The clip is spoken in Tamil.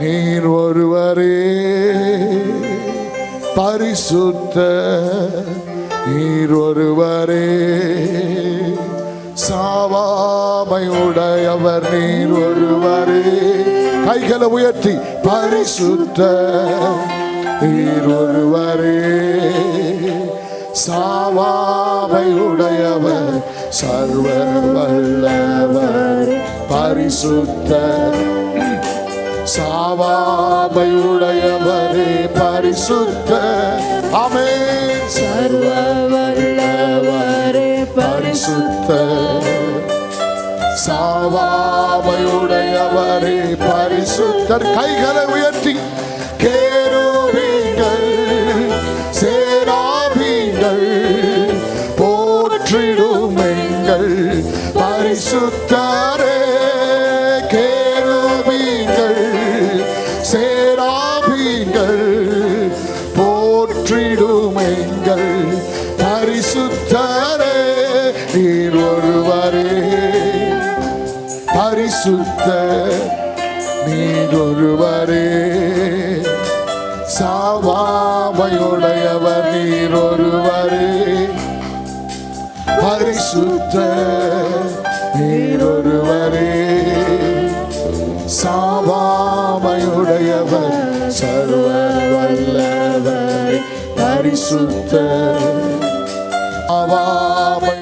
நீர் ஒருவரே பரிசுத்த நீர் ஒருவரே சாவாமை உடையவர் நீர் ஒருவரே. கைகளை உயர்த்தி பரிசுத்த நீர் ஒருவரே. சாவாமை உடையவர் சர்வ வல்லவர் பரிசுத்த சாவாமையுடையவரே பரிசுத்த அமே சர்வ வல்லவரே பரிசுத்த. சாவாமையுடையவரே பரிசுத்தர். கைகளை உயர்த்தி கேருவீங்கள் சேராபீங்கள் போற்றிடும் எங்கள் பரிசுத்தரே. சேராபீங்கள் போற்றிடும் எங்கள் பரிசுத்தரே நீர் ஒருவரே. பரிசுத்த நீர் ஒருவரே. சாவாமையுடையவர் நீர் ஒருவரே. பரிசுத்த நீர் ஒருவரே. சாவாமையுடையவர் சர்வ வல்லவர் பரிசுத்த அவா